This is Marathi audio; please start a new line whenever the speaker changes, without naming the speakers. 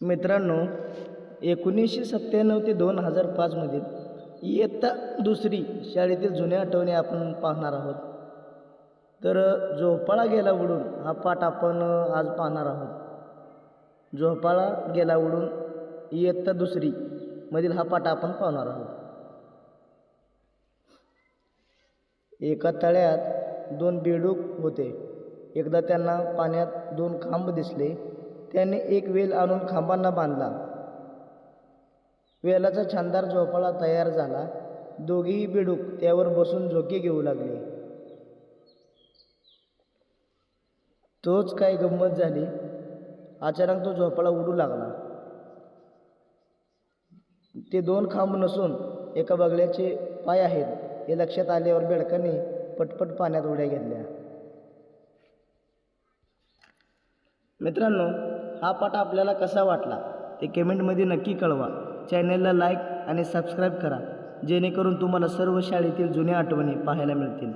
मित्रांनो एकोणीसशे सत्त्याण्णव ते दोन हजार पाचमधील इयत्ता दुसरी शाळेतील जुन्या आठवणी आपण पाहणार आहोत. तर झोपाळा गेला उडून हा पाठ आपण आज पाहणार आहोत. झोपाळा गेला उडून इयत्ता दुसरी मधील हा पाठ आपण पाहणार आहोत. एका तळ्यात दोन बेडूक होते. एकदा त्यांना पाण्यात दोन खांब दिसले. त्याने एक वेल आणून खांबांना बांधला. वेलाचा छानदार झोपाळा तयार झाला. दोघेही बेडूक त्यावर बसून झोके घेऊ लागले. तोच काय गंमत झाली? अचानक तो झोपाळा उडू लागला. ते दोन खांब नसून एका बगल्याचे पाय आहेत हे लक्षात आल्यावर बेडकाने पटपट पाण्यात उड्या घेतल्या. मित्रांनो हा पाठ आपल्याला कसा वाटला ते कमेंटमध्ये नक्की कळवा. चॅनलला लाईक आणि सबस्क्राईब करा जेणेकरून तुम्हाला सर्व शाळेतील जुन्या आठवणी पाहायला मिळतील.